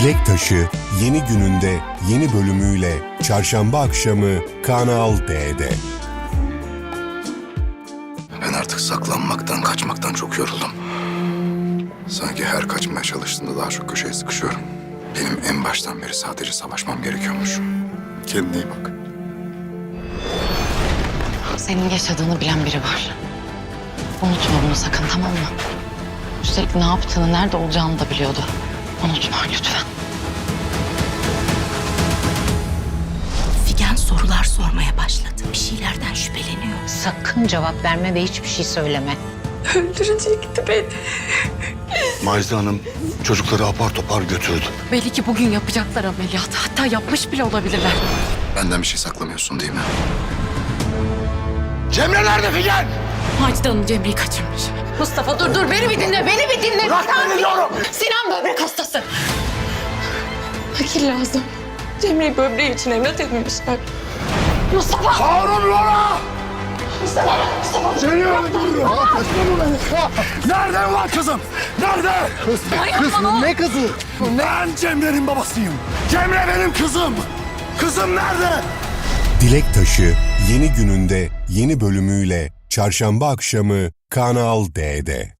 Dilek Taşı yeni gününde yeni bölümüyle çarşamba akşamı Kanal D'de. Ben artık saklanmaktan, kaçmaktan çok yoruldum. Sanki her kaçmaya çalıştığımda daha çok köşeye sıkışıyorum. Benim en baştan beri sadece savaşmam gerekiyormuş. Kendine iyi bak. Senin yaşadığını bilen biri var. Unutma bunu sakın tamam mı? Üstelik ne yaptığını, nerede olacağını da biliyordu. Unutma lütfen. Figen sorular sormaya başladı. Bir şeylerden şüpheleniyor. Sakın cevap verme ve hiçbir şey söyleme. Öldürecekti beni. Mayza Hanım çocukları apar topar götürdü. Belli ki bugün yapacaklar ameliyatı. Hatta yapmış bile olabilirler. Benden bir şey saklamıyorsun değil mi? Cemre nerede Figen? Macide Hanım Cemre'yi kaçırmış. Mustafa dur dur beni bir dinle beni bir dinle. Bırak beni diyorum. Sinan böbrek hastası. Nakil lazım. Cemre'yi böbreği için evlat edinmişler. Mustafa. Harun Lora! Seni öldürürüm. Nerede ulan kızım? Nerede? Kızım ne kızı? Ben Cemre'nin babasıyım. Cemre benim kızım. Kızım nerede? Dilek Taşı yeni gününde yeni bölümüyle çarşamba akşamı Kanal D'de.